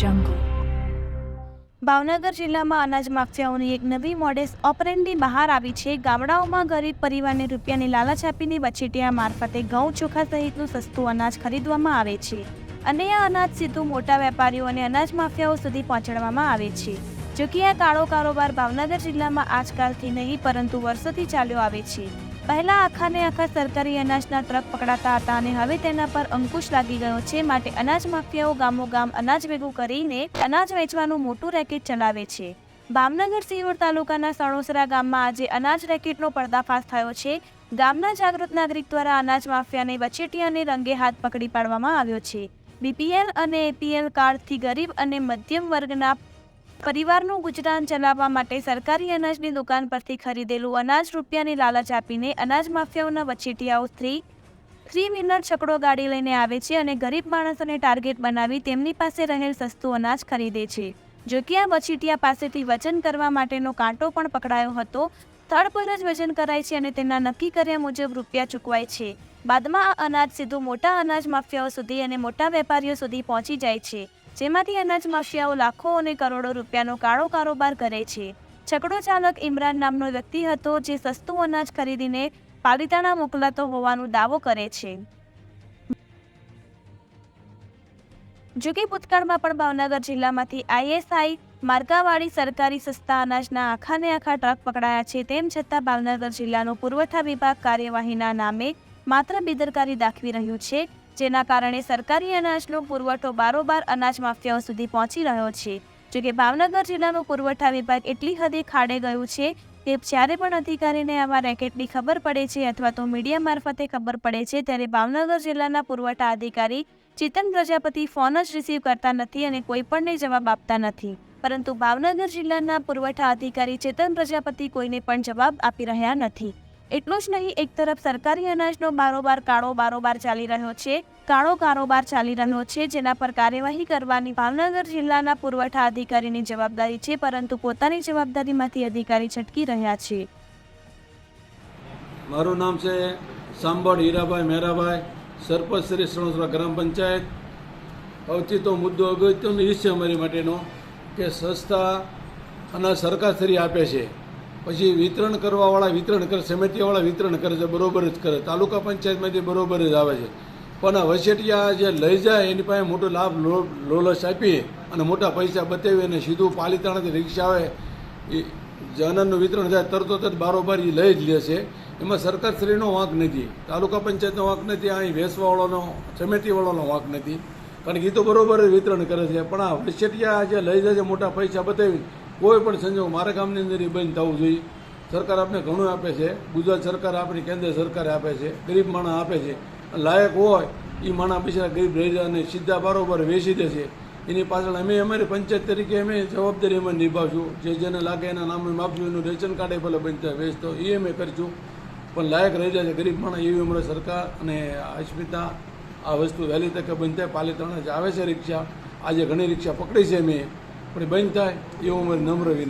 jungle. Bhavnagar જિલ્લામાં અનાજ માફિયાઓની એક નવી મોડેસ ઓપરેન્ડી બહાર આવી છે. ગામડાઓમાં ગરીબ પરિવારને રૂપિયાની લાલચ આપીને બચેટિયા મારફતે ઘઉં, ચોખા સહિતનું સસ્તું અનાજ ખરીદવામાં આવે છે અને આ અનાજ સીધું મોટા વેપારીઓ અને અનાજ માફિયાઓ સુધી પહોંચાડવામાં આવે છે. જોકે આ કાળો કારોબાર ભાવનગર જિલ્લામાં આજકાલથી નહીં, પરંતુ વર્ષોથી ચાલ્યો આવે છે. પહેલા આખાને આખા સરકારી અનાજના ટ્રક પકડાતા હતા અને હવે તેના પર અંકુશ લાગી ગયો છે. માટે અનાજ માફિયાઓ ગામો ગામ અનાજ ભેગું કરીને અનાજ વેચવાનું મોટું રેકેટ ચલાવે છે. ભાવનગર સિહોર તાલુકાના સણોસરા ગામમાં આજે અનાજ રેકેટનો પર્દાફાશ થયો છે. ગામના જાગૃત નાગરિક દ્વારા અનાજ માફિયાને વચેટિયાને રંગે હાથ પકડી પાડવામાં આવ્યો છે. બીપીએલ અને એપીએલ કાર્ડથી ગરીબ અને મધ્યમ વર્ગના પરિવારનું ગુજરાન ચલાવવા માટે સરકારી અનાજની દુકાન પરથી ખરીદેલું અનાજ રૂપિયાની લાલચ આપીને અનાજ માફિયાઓના વચેટિયાઓ થ્રી થ્રી વ્હીલર છકડો ગાડી લઈને આવે છે અને ગરીબ માણસોને ટાર્ગેટ બનાવી તેમની પાસે રહેલ સસ્તું અનાજ ખરીદે છે. જો કે આ વચેટિયા પાસેથી વજન કરવા માટેનો કાંટો પણ પકડાયો હતો. સ્થળ પર જ વજન કરાય છે અને તેના નક્કી કર્યા મુજબ રૂપિયા ચૂકવાય છે. બાદમાં આ અનાજ સીધું મોટા અનાજ માફિયાઓ સુધી અને મોટા વેપારીઓ સુધી પહોંચી જાય છે. જેમાંથી અનાજ માફિયાઓ લાખો અને કરોડો રૂપિયાનો કાળો કારોબાર કરે છે. છકડો ચાલક ઇમરાન નામનો વ્યક્તિ હતો જે સસ્તું અનાજ ખરીદીને પાલિતાણા મોકલાતો હોવાનો દાવો કરે છે. જો કે ભૂતકાળમાં પણ ભાવનગર જિલ્લામાંથી આઈએસઆઈ માર્ગાવાળી સરકારી સસ્તા અનાજના આખાને આખા ટ્રક પકડાયા છે. તેમ છતાં ભાવનગર જિલ્લાનો પુરવઠા વિભાગ કાર્યવાહીના નામે માત્ર બેદરકારી દાખવી રહ્યું છે. જેના કારણે સરકારી અનાજનો પુરવઠો બારોબાર અનાજ માફિયાઓ સુધી પહોંચી રહ્યો છે. જોકે ભાવનગર જિલ્લાનો પુરવઠા વિભાગ એટલી હદે ખાડે ગયું છે કે જ્યારે પણ અધિકારીને આવા રેકેટની ખબર પડે છે અથવા તો મીડિયા મારફતે ખબર પડે છે, ત્યારે ભાવનગર જિલ્લાના પુરવઠા અધિકારી ચેતન પ્રજાપતિ ફોન જ રિસીવ કરતા નથી અને કોઈ પણને જવાબ આપતા નથી. પરંતુ ભાવનગર જિલ્લાના પુરવઠા અધિકારી ચેતન પ્રજાપતિ કોઈને પણ જવાબ આપી રહ્યા નથી. એટલું જ નહીં, એક તરફ સરકારી અનાજનો બારોબાર કાળો બારોબાર ચાલી રહ્યો છે, કાળો કારોબાર ચાલી રહ્યો છે, જેના પર કાર્યવાહી કરવાની ભાવનગર જિલ્લાના પુરવઠા અધિકારીની જવાબદારી છે, પરંતુ પોતાની જવાબદારીમાંથી અધિકારી છટકી રહ્યા છે. મારું નામ છે સાંભળ હીરાભાઈ મેરાભાઈ, સરપંચ શ્રી સણોસરા ગ્રામ પંચાયત. સૌથી તો મુદ્દો અગત્યનો એ છે અમારી માટેનો કે સસ્તા અને સરકાર શ્રી આપે છે. પછી વિતરણ કરવાવાળા વિતરણ કરે, સમિતિવાળા વિતરણ કરે છે, બરોબર જ કરે. તાલુકા પંચાયતમાંથી બરોબર જ આવે છે. પણ આ વસેટિયા જે લઈ જાય, એની પાસે મોટો લાભ લો- લોલચ આપી અને મોટા પૈસા બતાવી અને સીધું પાલિતાણાથી રિક્ષા આવે, એ જનનનું વિતરણ થાય તરતો તરત બારોબાર એ લઈ જ લે છે. એમાં સરકારશ્રીનો વાંક નથી. તાલુકા પંચાયતનો વાંક નથી અહીં વેસવાવાળાનો, સમિતિવાળાનો વાંક નથી. કારણ કે એ તો બરોબર વિતરણ કરે છે. પણ આ વસેટિયા જે લઈ જાય છે, મોટા પૈસા બતાવી કોઈ પણ સંજોગ મારા ગામની અંદર એ બંધ થવું જોઈએ. સરકાર આપણે ઘણું આપે છે. ગુજરાત સરકાર આપણી કેન્દ્ર સરકારે આપે છે. ગરીબ માણસ આપે છે. લાયક હોય એ માણસ બિચારા ગરીબ રહી અને સીધા બરોબર વેચી દે છે. એની પાછળ અમે અમારી પંચાયત તરીકે અમે જવાબદારી અમે નિભાવશું. જે જેને લાગે એના નામે માપશું એનું રેશન કાર્ડે ભલે બનતા વેચતો એ અમે કરીશું. પણ લાયક રહી જાય છે ગરીબ માણસ એવી અમારે સરકાર અને અસ્મિતા આ વસ્તુ વહેલી તકે બનતા પાલિતાણા જ આવે છે રિક્ષા. આજે ઘણી રિક્ષા પકડી છે મેં પણ એ બંધ થાય એવું અમારી નમ્ર વિનંતી